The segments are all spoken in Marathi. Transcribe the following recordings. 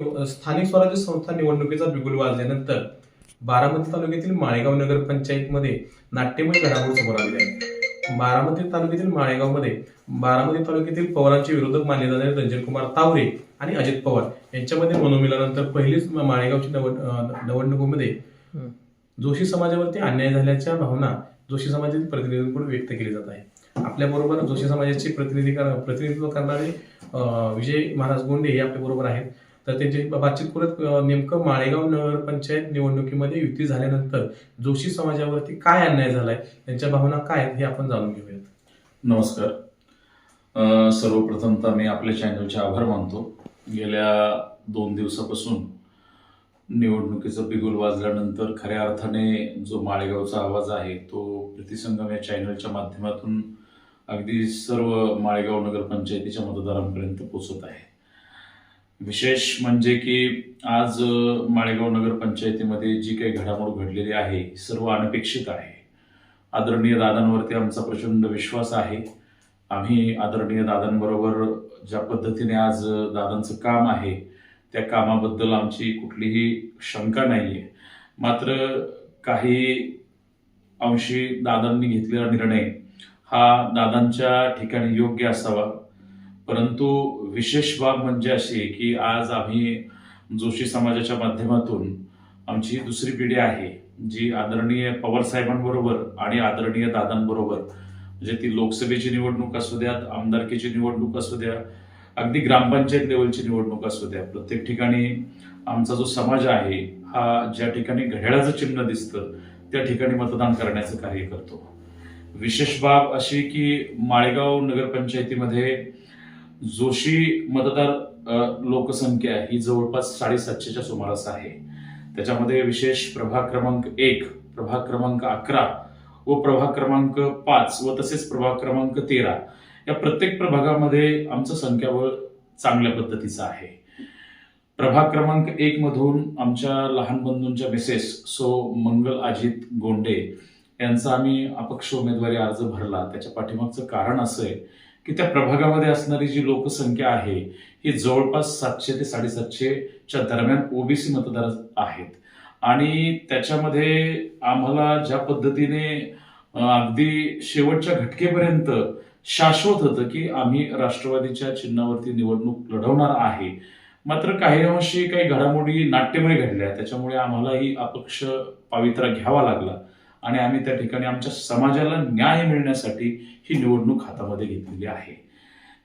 स्थानिक स्वराज्य संस्था निवडणुकीचा बिगुल वाजल्यानंतर बारामती तालुक्यातील माळेगाव नगर पंचायतमध्ये नाट्यमय घडामोड समोर आली आहे. बारामती तालुक्यातील माळेगावमध्ये बारामती तालुक्यातील पवारांचे विरोधक मानले जाणारे कुमार तावरे आणि अजित पवार यांच्यामध्ये मनोमिलनानंतर पहिलीच माळेगावची निवडणुकीमध्ये जोशी समाजावरती अन्याय झाल्याच्या भावना जोशी समाजातील प्रतिनिधींकडून व्यक्त केली जात आहे. आपल्याबरोबर जोशी समाजाचे प्रतिनिधी प्रतिनिधित्व करणारे विजय महाराज गोंडे हे आपल्याबरोबर आहेत. तर त्यांची बातचीत करत नेमकं माळेगाव नगरपंचायत निवडणुकीमध्ये युती झाल्यानंतर जोशी समाजावरती काय अन्याय झालाय? त्यांच्या भावना काय आहेत हे आपण जाणून घेऊयात. नमस्कार. सर्वप्रथमतः मी आपल्या चॅनलचे आभार मानतो. गेल्या दोन दिवसापासून निवडणुकीचं बिगुल वाजल्यानंतर खऱ्या अर्थाने जो माळेगावचा आवाज आहे तो प्रतिसंगम या चॅनलच्या माध्यमातून अगदी सर्व माळेगाव नगरपंचायतीच्या मतदारांपर्यंत पोचत आहे. विशेष म्हणजे की आज माळेगाव नगरपंचायतीमध्ये जी काही घडामोड घडलेली आहे ही सर्व अनपेक्षित आहे. आदरणीय दादांवरती आमचा प्रचंड विश्वास आहे. आम्ही आदरणीय दादांबरोबर ज्या पद्धतीने आज दादांचं काम आहे त्या कामाबद्दल आमची कुठलीही शंका नाही आहे मात्र काही अंशी दादांनी घेतलेला निर्णय हा दादांच्या ठिकाणी योग्य असावा. परंतु विशेष बाब म्हणजे अशी की आज आम्ही जोशी समाजाच्या माध्यमातून आमची ही दुसरी पिढी आहे जी आदरणीय पवार साहेबांबरोबर आणि आदरणीय दादांबरोबर म्हणजे ती लोकसभेची निवडणूक असू द्यात आमदारकीची निवडणूक असू द्या अगदी ग्रामपंचायत लेवलची निवडणूक असू द्या प्रत्येक ठिकाणी आमचा जो समाज आहे हा ज्या ठिकाणी घड्याळाचं चिन्ह दिसतं त्या ठिकाणी मतदान करण्याचं कार्य करतो. विशेष बाब अशी की माळेगाव नगरपंचायतीमध्ये जोशी मतदार लोकसंख्या ही जवळपास साडेसातशेच्या सुमारास आहे. त्याच्यामध्ये विशेष प्रभाग क्रमांक एक प्रभाग क्रमांक अकरा व प्रभाग क्रमांक पाच व तसेच प्रभाग क्रमांक तेरा या प्रत्येक प्रभागामध्ये आमचं संख्याबळ चांगल्या पद्धतीचं आहे. प्रभाग क्रमांक एक मधून आमच्या लहान बंधूंच्या मिसेस सो मंगल अजित गोंडे यांचा आम्ही अपक्ष उमेदवारी अर्ज भरला. त्याच्या पाठीमागचं कारण असं आहे की त्या प्रभागामध्ये असणारी जी लोकसंख्या आहे ही जवळपास सातशे ते साडेसातशेच्या दरम्यान ओबीसी मतदार आहेत. आणि त्याच्यामध्ये आम्हाला ज्या पद्धतीने अगदी शेवटच्या घटकेपर्यंत शाश्वत होतं की आम्ही राष्ट्रवादीच्या चिन्हावरती निवडणूक लढवणार आहे. मात्र काही अंशी काही घडामोडी नाट्यमय घडल्या त्याच्यामुळे आम्हालाही अपक्ष पावित्रा घ्यावा लागला. आणि आम्ही त्या ठिकाणी आमच्या समाजाला न्याय मिळण्यासाठी ही निवडणूक हातामध्ये घेतलेली आहे.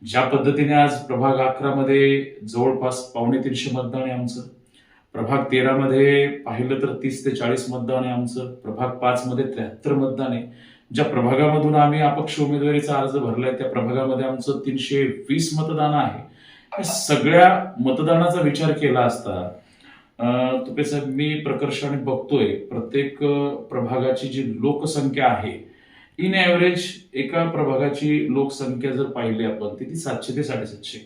ज्या पद्धतीने आज प्रभाग अकरा मध्ये जवळपास पावणे तीनशे मतदान आहे आमचं. प्रभाग तेरा मध्ये पाहिलं तर तीस ते चाळीस मतदान आहे आमचं. प्रभाग पाच मध्ये त्र्याहत्तर मतदान आहे. ज्या प्रभागामधून आम्ही अपक्ष उमेदवारीचा अर्ज भरलाय त्या प्रभागामध्ये आमचं तीनशे वीस मतदान आहे. या सगळ्या मतदानाचा विचार केला असता तुपे साहेब मी प्रकर्षाने बघतोय प्रत्येक प्रभागाची जी लोकसंख्या आहे इन ॲव्हरेज एका प्रभागाची लोकसंख्या जर पाहिली आपण ती ती सातशे ते साडेसातशे.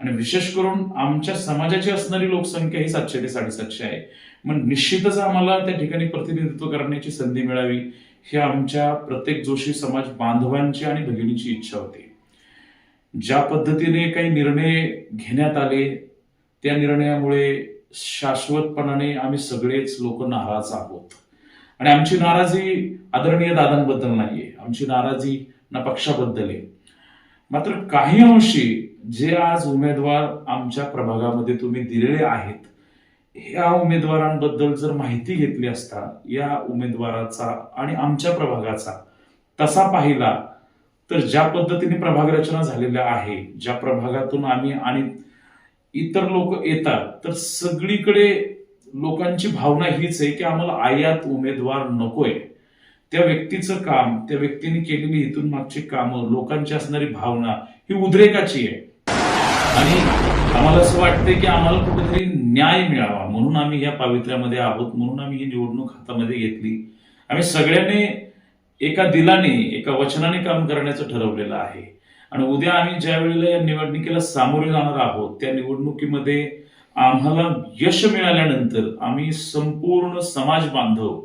आणि विशेष करून आमच्या समाजाची असणारी लोकसंख्या ही सातशे ते साडेसातशे आहे. मग निश्चितच आम्हाला त्या ठिकाणी प्रतिनिधित्व करण्याची संधी मिळावी ही आमच्या प्रत्येक जोशी समाज बांधवांची आणि भगिनीची इच्छा होती. ज्या पद्धतीने काही निर्णय घेण्यात आले त्या निर्णयामुळे शाश्वतपणाने आम्ही सगळेच लोक नाराज आहोत. आणि आमची नाराजी आदरणीय दादांबद्दल नाहीये. आमची नाराजी ना पक्षाबद्दल आहे. मात्र काही अंशी जे आज उमेदवार आमच्या प्रभागामध्ये तुम्ही दिलेले आहेत या उमेदवारांबद्दल जर माहिती घेतली असता या उमेदवाराचा आणि आमच्या प्रभागाचा तसा पाहिला तर ज्या पद्धतीने प्रभाग रचना झालेल्या आहे ज्या प्रभागातून आम्ही आणि इतर लोक येतात तर सगळीकडे लोकांची भावना हीच आहे की आम्हाला आयात उमेदवार नकोय. त्या व्यक्तीचं काम त्या व्यक्तीने केलेली इथून मागची कामं लोकांची असणारी भावना ही उद्रेकाची आहे. आणि आम्हाला असं वाटतंय की आम्हाला कुठेतरी न्याय मिळावा. म्हणून आम्ही या पावित्र्यामध्ये आहोत म्हणून आम्ही ही निवडणूक हातामध्ये घेतली. आम्ही सगळ्यांनी एका दिलाने एका वचनाने काम करण्याचं ठरवलेलं आहे. आणि उद्या आम्ही ज्या वेळेला या निवडणुकीला सामोरे जाणार आहोत त्या निवडणुकीमध्ये आम्हाला यश मिळाल्यानंतर आम्ही संपूर्ण समाज बांधव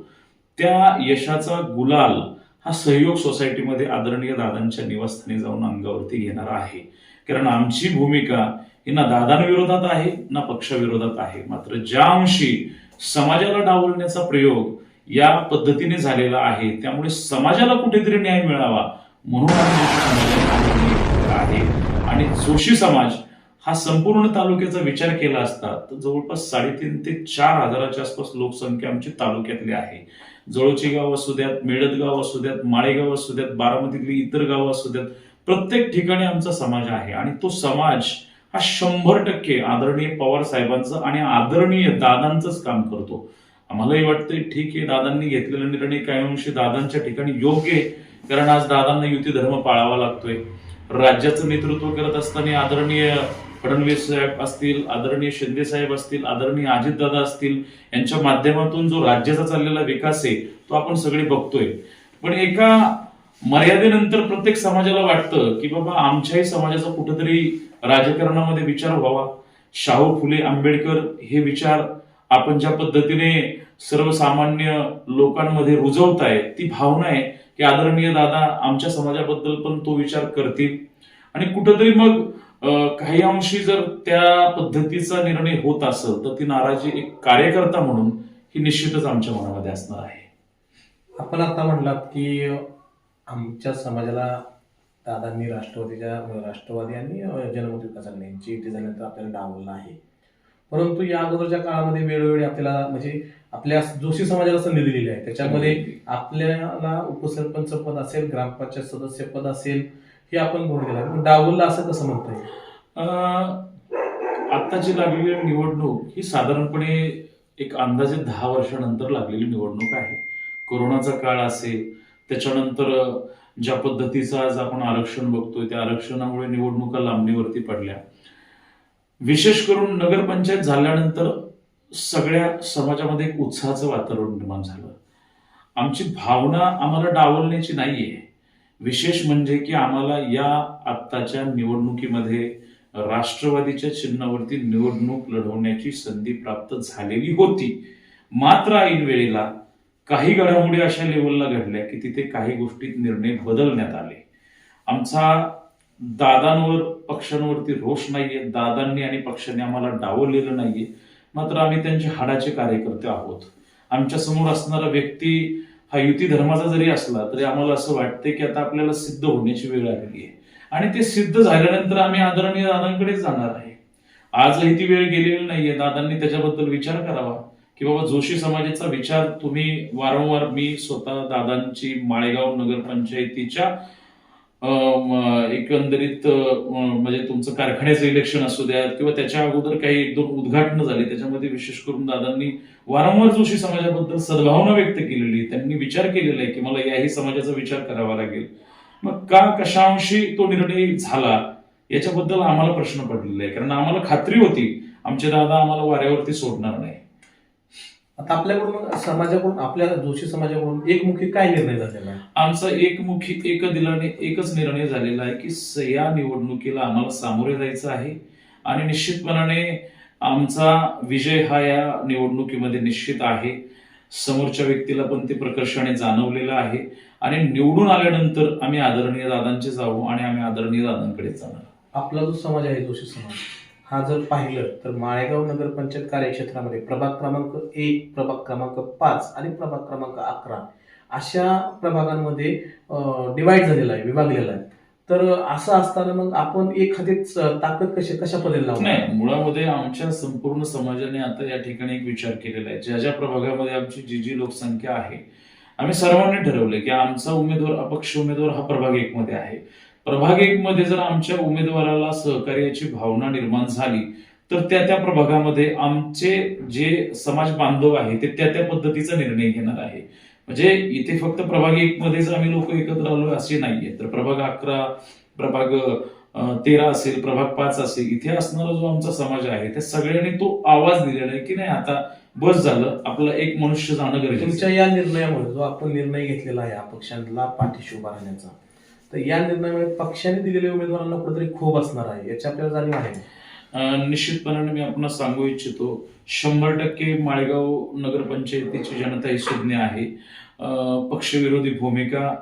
त्या यशाचा गुलाल हा सहयोग सोसायटीमध्ये आदरणीय दादांच्या निवासस्थानी जाऊन अंगावरती घेणार आहे. कारण आमची भूमिका ही ना दादांविरोधात आहे ना पक्षाविरोधात आहे. मात्र ज्या अंशी समाजाला डावलण्याचा प्रयोग या पद्धतीने झालेला आहे त्यामुळे समाजाला कुठेतरी न्याय मिळावा म्हणून आहे. आणि जोशी समाज हा संपूर्ण तालुक्याचा विचार केला असता तर जवळपास साडेतीन ते चार हजाराच्या आसपास लोकसंख्या आमची तालुक्यातली आहे. जवळची गाव असू द्यात मेळत गाव असू द्यात माळेगाव असू द्यात बारामतीतली इतर गावं असू द्यात प्रत्येक ठिकाणी आमचा समाज आहे. आणि तो समाज हा शंभर टक्के आदरणीय पवार साहेबांचं आणि आदरणीय दादांचंच काम करतो. आम्हालाही वाटतंय ठीक आहे दादांनी घेतलेला निर्णय काही अंशी दादांच्या ठिकाणी योग्य आहे. कारण आज दादांना युती धर्म पाळावा लागतोय. राज्याचं नेतृत्व करत असताना आदरणीय फडणवीस साहेब असतील आदरणीय शिंदे साहेब असतील आदरणीय अजितदादा असतील यांच्या माध्यमातून जो राज्याचा चाललेला विकास आहे तो आपण सगळे बघतोय. पण एका मर्यादेनंतर प्रत्येक समाजाला वाटतं की बाबा आमच्याही समाजाचा कुठेतरी राजकारणामध्ये विचार व्हावा. शाहू फुले आंबेडकर हे विचार आपण ज्या पद्धतीने सर्वसामान्य लोकांमध्ये रुजवताय ती भावना आहे. की आदरणीय दादा आमच्या समाजाबद्दल पण तो विचार करतील. आणि कुठंतरी मग काही अंशी जर त्या पद्धतीचा निर्णय होत असेल तर ती नाराजी एक कार्यकर्ता म्हणून ही निश्चितच आमच्या मनामध्ये असणार आहे. आपण आता म्हणलात की आमच्या समाजाला दादांनी राष्ट्रवादीच्या राष्ट्रवादी आणि जनमत विकास आघाडीची युती झाल्यानंतर आपल्याला डावलं आहे. परंतु या अगोदरच्या काळामध्ये वेळोवेळी आपल्याला म्हणजे आपल्या जोशी समाजाला संधी दिलेली आहे. त्याच्यामध्ये आपल्याला उपसरपंच पद असेल ग्रामपंचायत सदस्य पद असेल हे आपण आहे पण डावललं असं कसं म्हणता येईल आत्ताची लागलेली निवडणूक ही साधारणपणे एक अंदाजे दहा वर्षानंतर लागलेली निवडणूक आहे. कोरोनाचा काळ असेल त्याच्यानंतर ज्या पद्धतीचं आज आपण आरक्षण बघतोय त्या आरक्षणामुळे निवडणुका लांबणीवरती पडल्या. विशेष करून नगरपंचायत झाल्यानंतर सगळ्या समाजामध्ये एक उत्साहाचं वातावरण निर्माण झालं. आमची भावना आम्हाला डावलण्याची नाहीये. विशेष म्हणजे की आम्हाला या आत्ताच्या निवडणुकीमध्ये राष्ट्रवादीच्या चिन्हावरती निवडणूक लढवण्याची संधी प्राप्त झालेली होती. मात्र ऐन वेळेला काही घडामोडी अशा लेवलला घडल्या की तिथे काही गोष्टीत निर्णय बदलण्यात आले. आमचा दादांवर पक्षांवरती रोष नाहीये. दादांनी आणि पक्षांनी आम्हाला डावललेलं नाहीये. मात्र आम्ही त्यांचे हाडाचे कार्यकर्ते आहोत. आमच्यासमोर असणारा व्यक्ती हा युती धर्माचा जरी असला तरी आम्हाला असं वाटतंय की आता आपल्याला सिद्ध होण्याची वेळ आलेली आहे. आणि ते सिद्ध झाल्यानंतर आम्ही आदरणीय दादांकडेच जाणार आहे. आजही ती वेळ गेलेली नाहीये. दादांनी त्याच्याबद्दल विचार करावा की बाबा जोशी समाजाचा विचार तुम्ही वारंवार मी स्वतः दादांची माळेगाव नगरपंचायतीच्या एकंदरीत म्हणजे तुमचं कारखान्याचं इलेक्शन असू द्यात किंवा त्याच्या अगोदर काही एक दोन उद्घाटनं झाली त्याच्यामध्ये विशेष करून दादांनी वारंवार जोशी समाजाबद्दल सद्भावना व्यक्त केलेली त्यांनी विचार केलेला आहे की मला याही समाजाचा विचार करावा लागेल. मग का कशांशी तो निर्णय झाला याच्याबद्दल आम्हाला प्रश्न पडलेला आहे कारण आम्हाला खात्री होती आमचे दादा आम्हाला वाऱ्यावरती सोडणार नाही. आता आपल्याकडून समाजाकडून आपल्या जोशी समाजाकडून एकमुखी काय निर्णय झालेला आहे? आमचा एकमुखी एक दिलाने एकच निर्णय झालेला आहे की या निवडणुकीला आम्हाला सामोरे जायचं आहे. आणि निश्चितपणाने आमचा विजय हा या निवडणुकीमध्ये निश्चित आहे. समोरच्या व्यक्तीला पण ते प्रकर्षाने जाणवलेलं आहे. आणि निवडून आल्यानंतर आम्ही आदरणीय दादांचे जाऊ आणि आम्ही आदरणीय दादांकडे जाणार. आपला जो समाज आहे जोशी समाज हा जर पाहिलं तर माळेगाव नगरपंचायत कार्यक्षेत्रामध्ये प्रभाग क्रमांक एक प्रभाग क्रमांक पाच आणि प्रभाग क्रमांक अकरा अशा प्रभागांमध्ये डिवाइड झालेला आहे विभागलेला आहे. तर असं असताना मग आपण एखादीच ताकद कशी कशा पद्धतीने लावणार? नाही मुळामध्ये आमच्या संपूर्ण समाजाने आता या ठिकाणी एक विचार केलेला आहे. ज्या ज्या प्रभागामध्ये आमची जी जी लोकसंख्या आहे आम्ही सर्वांनी ठरवले की आमचा उमेदवार अपक्ष उमेदवार हा प्रभाग एक मध्ये आहे. प्रभाग एक मध्ये जर आमच्या उमेदवाराला सहकार्याची भावना निर्माण झाली तर त्या त्या प्रभागामध्ये आमचे जे समाज बांधव आहे ते त्या त्या पद्धतीचा निर्णय घेणार आहे. म्हणजे इथे फक्त प्रभाग एक मध्येच आम्ही लोक एकत्र आलो असे नाहीये. तर प्रभाग अकरा प्रभाग तेरा असेल प्रभाग पाच असेल इथे असणारा जो आमचा समाज आहे त्या सगळ्यांनी तो आवाज दिलेला आहे की नाही आता बस झालं आपलं एक मनुष्य जाणं गरजेचं तुमच्या या निर्णयामुळे जो आपण निर्णय घेतलेला आहे अपक्षांना पाठीशी उभा राहण्याचा. तर या निर्णयामुळे पक्षाने दिलेल्या उमेदवारांना कुठेतरी खूप असणार आहे. याची आपल्याला जाणीव आहे. निश्चितपणाने मी आपण सांगू इच्छितो शंभर टक्के माळेगाव नगरपंचायतीची जनता ही सुज्ञ आहे. पक्षविरोधी भूमिका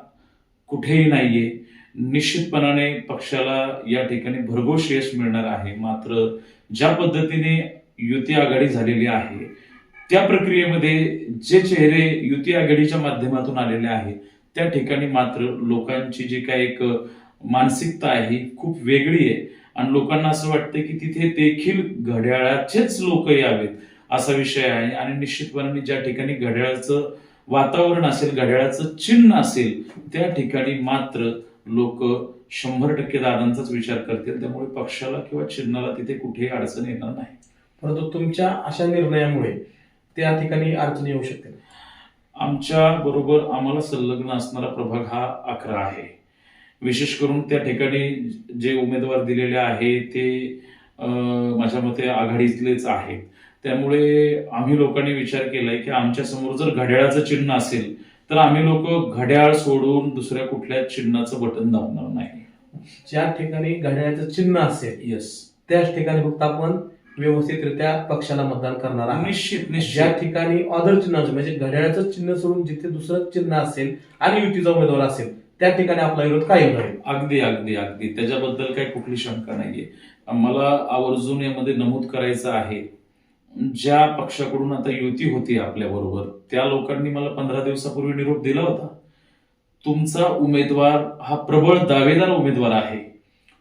कुठेही नाहीये. निश्चितपणाने पक्षाला या ठिकाणी भरघोस यश मिळणार आहे. मात्र ज्या पद्धतीने युती आघाडी झालेली आहे त्या प्रक्रियेमध्ये जे चेहरे युती आघाडीच्या माध्यमातून आलेले आहेत त्या ठिकाणी मात्र लोकांची जी काय एक मानसिकता आहे ही खूप वेगळी आहे. आणि लोकांना असं वाटतं की तिथे देखील घड्याळाचेच लोक यावेत असा विषय आहे. आणि निश्चितपणाने ज्या ठिकाणी घड्याळाचं वातावरण असेल घड्याळाचं चिन्ह असेल त्या ठिकाणी मात्र लोक शंभर टक्के दादांचाच विचार करतील. त्यामुळे पक्षाला किंवा चिन्हाला तिथे कुठेही अडचण येणार नाही. परंतु तुमच्या अशा निर्णयामुळे त्या ठिकाणी अडचणी येऊ शकते आमच्या बरोबर आम्हाला संलग्न असणारा प्रभाग हा अकरा आहे. विशेष करून त्या ठिकाणी जे उमेदवार दिलेले आहे ते माझ्या मते आघाडीतलेच आहेत. त्यामुळे आम्ही लोकांनी विचार केलाय की आमच्यासमोर जर घड्याळाचं चिन्ह असेल तर आम्ही लोक घड्याळ सोडून दुसऱ्या कुठल्या चिन्हाचं बटन दाबणार नाही. ज्या ठिकाणी घड्याळाचं चिन्ह असेल येस त्याच ठिकाणी फक्त आपण व्यवस्थितरित्या पक्षाला मतदान करणार आहात. निश्चित ज्या निश्चित ठिकाणी ऑदर चिन्ह असेल म्हणजे घड्याळाचं चिन्ह सोडून जिथे दुसरं चिन्ह असेल आणि युतीचा उमेदवार असेल त्या ठिकाणी आपला विरोध कायम राहील. अगदी अगदी अगदी. त्याच्याबद्दल काही कुठली शंका नाहीये. मला आवर्जून यामध्ये नमूद करायचं आहे ज्या पक्षाकडून आता युती होती आपल्या बरोबर त्या लोकांनी मला पंधरा दिवसापूर्वी निरोप दिला होता. तुमचा उमेदवार हा प्रबळ दावेदार उमेदवार आहे.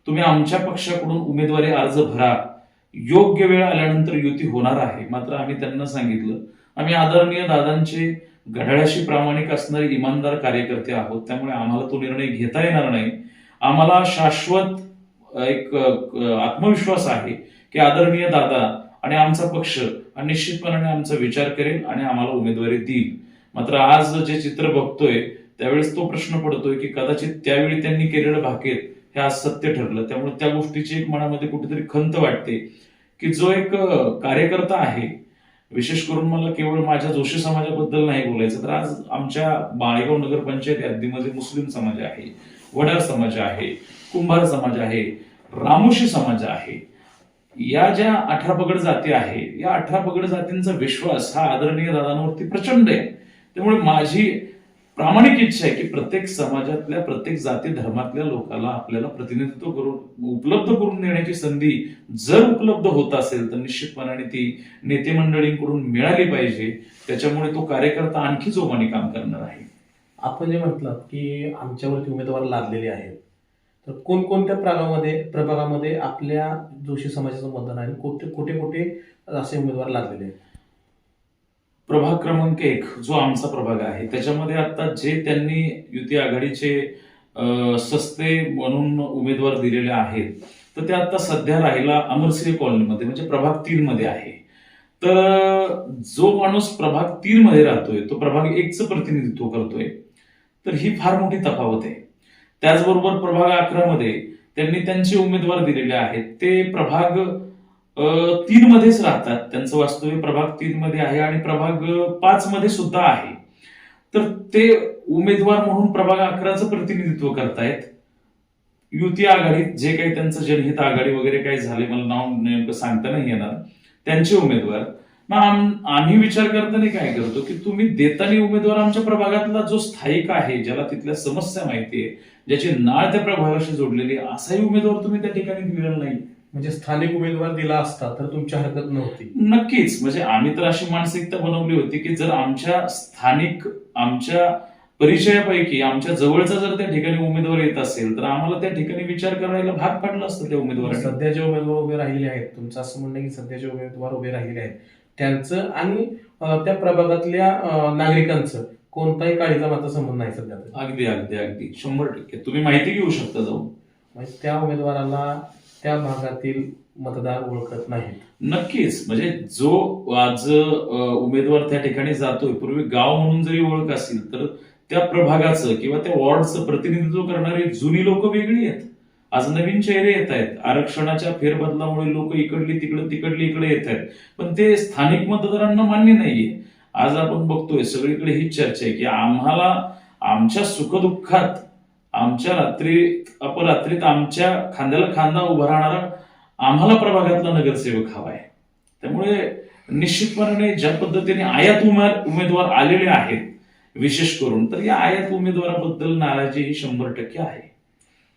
तुम्ही आमच्या पक्षाकडून उमेदवारी अर्ज भरा. योग्य वेळ आल्यानंतर युती होणार आहे. मात्र आम्ही त्यांना सांगितलं आम्ही आदरणीय दादांचे घड्याळाशी प्रामाणिक असणारे इमानदार कार्यकर्ते आहोत. त्यामुळे आम्हाला तो निर्णय घेता येणार नाही. आम्हाला शाश्वत एक आत्मविश्वास आहे की आदरणीय दादा आणि आमचा पक्ष निश्चितपणे निश्चितपणाने आमचा विचार करेल आणि आम्हाला उमेदवारी देईल. मात्र आज जे चित्र बघतोय त्यावेळेस तो प्रश्न पडतोय की कदाचित त्यावेळी त्यांनी केलेलं भाकेत हे आज सत्य ठरलं. त्यामुळे त्या गोष्टीची एक मनामध्ये कुठेतरी खंत वाटते की जो एक कार्यकर्ता आहे विशेष करून मला केवळ माझ्या जोशी समाजाबद्दल नाही बोलायचं तर आज आमच्या बाळेगाव नगरपंचायत यादीमध्ये मुस्लिम समाज आहे वडार समाज आहे कुंभार समाज आहे रामोशी समाज आहे. या ज्या अठरा पगड जाती आहे या अठरा पगड जातींचा विश्वास हा आदरणीय दादांवरती प्रचंड आहे. त्यामुळे माझी प्रामाणिक इच्छा आहे की प्रत्येक समाजातल्या प्रत्येक जाती धर्मातल्या लोकांना आपल्याला प्रतिनिधित्व करून उपलब्ध करून देण्याची संधी जर उपलब्ध होत असेल तर निश्चितपणाने ती नेते मंडळींकडून मिळाली पाहिजे. त्याच्यामुळे तो कार्यकर्ता आणखी जोमाने काम करणार आहे. आपण जे म्हटलं की आमच्यावरती उमेदवार लादलेले आहेत तर कोणकोणत्या प्रभागामध्ये प्रभागामध्ये आपल्या जोशी समाजाचं मतदान आहे? कोणते कुठे कुठे कुठे असे उमेदवार लादलेले आहेत? प्रभाग क्रमांक एक जो आमचा प्रभाग आहे. त्याच्यामध्ये आता जे त्यांनी युती आघाडीचे सस्ते म्हणून उमेदवार दिलेले आहेत तर ते आता सध्या राहिला अमरसिंह कॉलनीमध्ये म्हणजे प्रभाग तीन मध्ये आहे. तर जो माणूस प्रभाग तीन मध्ये राहतोय तो प्रभाग एकचं प्रतिनिधित्व करतोय तर ही फार मोठी तफावत आहे. त्याचबरोबर प्रभाग अकरा मध्ये त्यांनी त्यांचे उमेदवार दिलेले आहेत. ते प्रभाग तीन मध्येच राहतात. त्यांचं वास्तव्य प्रभाग तीन मध्ये आहे आणि प्रभाग पाच मध्ये सुद्धा आहे. तर ते उमेदवार म्हणून प्रभाग अकराचं प्रतिनिधित्व करतायत. युती आघाडीत जे काही त्यांचं जनहित आघाडी वगैरे काही झाले मला नाव नेमकं सांगता नाही येणार. त्यांचे उमेदवार. मग आम्ही विचार करताना काय करतो की तुम्ही देताना उमेदवार आमच्या प्रभागातला जो स्थायिक आहे ज्याला तिथल्या समस्या माहिती आहे ज्याची नाळ त्या प्रभागाशी जोडलेली आहे, असाही उमेदवार तुम्ही त्या ठिकाणी दिलेला नाही. म्हणजे स्थानिक उमेदवार दिला असता तर तुमची हरकत नव्हती. नक्कीच. म्हणजे आम्ही तर अशी मानसिकता बनवली होती की जर आमच्या स्थानिक आमच्या परिचयापैकी आमच्या जवळचा जर त्या ठिकाणी उमेदवार येत असेल तर आम्हाला त्या ठिकाणी विचार करायला भाग पाडलं असतं त्या उमेदवारांनी. सध्या जे उमेदवार उभे राहिलेले आहेत तुमचं असं म्हणणं की सध्या जे उमेदवार उभे राहिलेले आहेत त्यांचं आणि त्या प्रभागातल्या नागरिकांचं कोणताही काळीचा मात्र संबंध नाही सध्या. अगदी अगदी अगदी. शंभर टक्के. तुम्ही माहिती घेऊ शकता जाऊन. त्या उमेदवाराला त्या भागातील मतदार ओळखत नाहीत. नक्कीच. म्हणजे जो आज उमेदवार त्या ठिकाणी जातोय पूर्वी गाव म्हणून जरी ओळख असेल तर त्या प्रभागाचं किंवा त्या वॉर्डचं प्रतिनिधित्व करणारी जुनी लोक वेगळी आहेत. आज नवीन चेहरे येत आहेत. आरक्षणाच्या फेरबदलामुळे लोक इकडली तिकडे तिकडली इकडे येत आहेत. पण ते स्थानिक मतदारांना मान्य नाहीये. आज आपण बघतोय सगळीकडे हीच चर्चा आहे की आम्हाला आमच्या सुखदुःखात आमच्या रात्रीत अपरात्रीत आमच्या खांद्याला खांदा उभा राहणारा आम्हाला प्रभागातला नगरसेवक हवा आहे त्यामुळे निश्चितपणाने ज्या पद्धतीने आयात उमेद उमेदवार आलेले आहेत विशेष करून तर या आयात उमेदवाराबद्दल नाराजी ही शंभर टक्के आहे.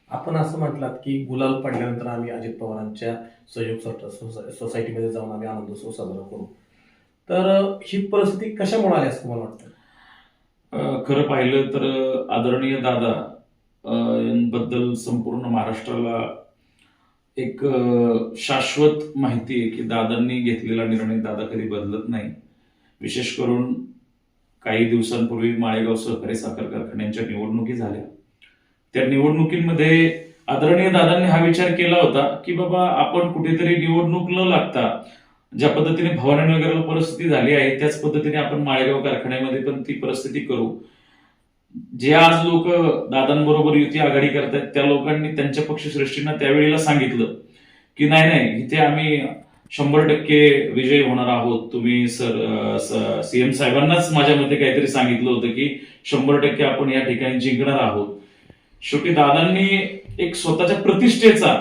आपण असं म्हटलात की गुलाल पडल्यानंतर आम्ही अजित पवारांच्या सहयोग सोसा- सोसा- सोसायटीमध्ये जाऊन आम्ही आनंदोत्सव साजरा करू. तर ही परिस्थिती कशामुळे आली असं तुम्हाला वाटतं? खरं पाहिलं तर आदरणीय दादा यांबद्दल संपूर्ण महाराष्ट्राला एक शाश्वत माहिती आहे की दादांनी घेतलेला निर्णय दादा कधी बदलत नाही. विशेष करून काही दिवसांपूर्वी माळेगाव सहकारी साखर कारखान्यांच्या निवडणुकी झाल्या. त्या निवडणुकीमध्ये आदरणीय दादांनी हा विचार केला होता की बाबा आपण कुठेतरी निवडणूक न लागता. ज्या पद्धतीने भवानीनगरला परिस्थिती झाली आहे त्याच पद्धतीने आपण माळेगाव कारखान्यामध्ये पण ती परिस्थिती करू. जे आज लोक दादांबरोबर युती आघाडी करतायत त्या लोकांनी त्यांच्या पक्षश्रेष्ठींना त्यावेळेला सांगितलं की नाही नाही इथे आम्ही शंभर टक्के विजयी होणार आहोत. तुम्ही सर सीएम साहेबांनाच माझ्या मते काहीतरी सांगितलं होतं की शंभर टक्के आपण या ठिकाणी जिंकणार आहोत. शेवटी दादांनी एक स्वतःच्या प्रतिष्ठेचा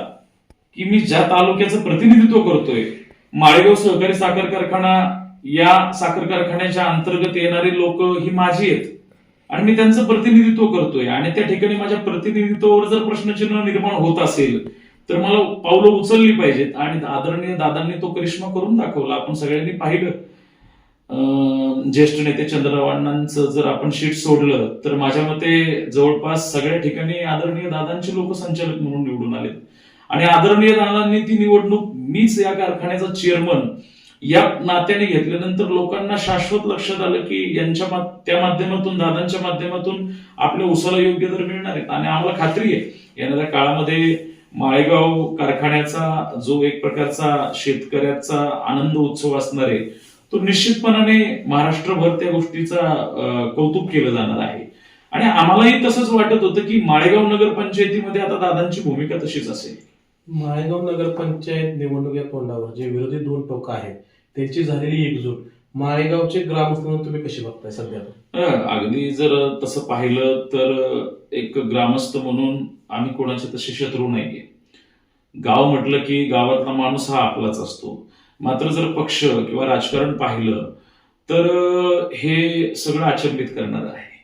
की मी ज्या तालुक्याचं प्रतिनिधित्व करतोय माळेगाव सहकारी साखर कारखाना या साखर कारखान्याच्या अंतर्गत येणारी लोक ही माझी आहेत. आणि मी त्यांचं प्रतिनिधित्व करतोय. आणि त्या ठिकाणी माझ्या प्रतिनिधित्वावर जर प्रश्नचिन्ह निर्माण होत असेल तर मला पावलं उचलली पाहिजेत. आणि आदरणीय दादांनी तो करिश्मा करून दाखवला. आपण सगळ्यांनी पाहिलं. ज्येष्ठ नेते चंद्रराव जर आपण शीट सोडलं तर माझ्या मते जवळपास सगळ्या ठिकाणी आदरणीय दादांचे लोक संचालक म्हणून निवडून आले आणि आदरणीय दादांनी ती निवडणूक मीच या कारखान्याचा चेअरमन या नात्याने घेतल्यानंतर लोकांना शाश्वत लक्षात आलं की यांच्या मा- त्या माध्यमातून दादांच्या माध्यमातून आपल्या उसाला योग्य दर मिळणार आहे आणि आम्हाला खात्री आहे येणाऱ्या काळामध्ये माळेगाव कारखान्याचा जो एक प्रकारचा शेतकऱ्याचा आनंद उत्सव असणार आहे तो निश्चितपणाने महाराष्ट्रभर त्या गोष्टीचा कौतुक केलं जाणार आहे. आणि आम्हालाही तसंच वाटत होतं की माळेगाव नगर पंचायतीमध्ये आता दादांची भूमिका तशीच असेल. माळेगाव नगरपंचायत निवडणुकीच्या तोंडावर जे विरोधी दोन टोकं आहेत त्यांची झालेली एकजूट. माळेगावचे ग्रामस्थ म्हणून तुम्ही कशी बघताय सध्या? अगदी जर तसं पाहिलं तर एक ग्रामस्थ म्हणून आम्ही कोणाचे तसे शत्रू नाहीये. गाव म्हटलं की गावातला माणूस हा आपलाच असतो. मात्र जर पक्ष किंवा राजकारण पाहिलं तर हे सगळं आचंबित करणार आहे.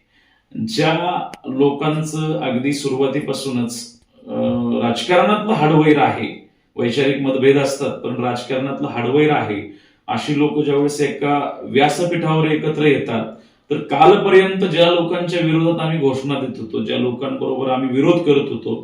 ज्या लोकांचं अगदी सुरुवातीपासूनच राजकारणातलं हाडवैर आहे. वैचारिक मतभेद असतात पण राजकारणातलं हाडवैर आहे. अशी लोक ज्यावेळेस एका व्यासपीठावर एकत्र येतात तर कालपर्यंत ज्या लोकांच्या विरोधात आम्ही घोषणा देत होतो ज्या लोकांबरोबर आम्ही विरोध करत होतो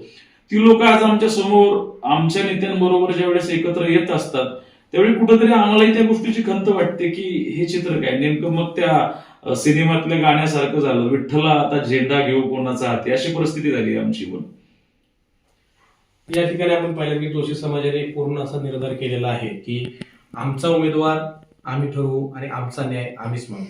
ती लोक आज आमच्यासमोर आमच्या नेत्यांबरोबर ज्यावेळेस एकत्र येत असतात त्यावेळी कुठेतरी आम्हालाही त्या गोष्टीची खंत वाटते की हे चित्र काय? नेमकं मग त्या सिनेमातल्या गाण्यासारखं झालं. विठ्ठला आता झेंडा घेऊ कोणाचा हाती? अशी परिस्थिती झाली आमची पण. या ठिकाणी आपण पाहिलं की जोशी समाजाने पूर्ण असा निर्धार केलेला आहे की आमचा उमेदवार आम्ही ठरवू आणि आमचा न्याय आम्हीच मागू.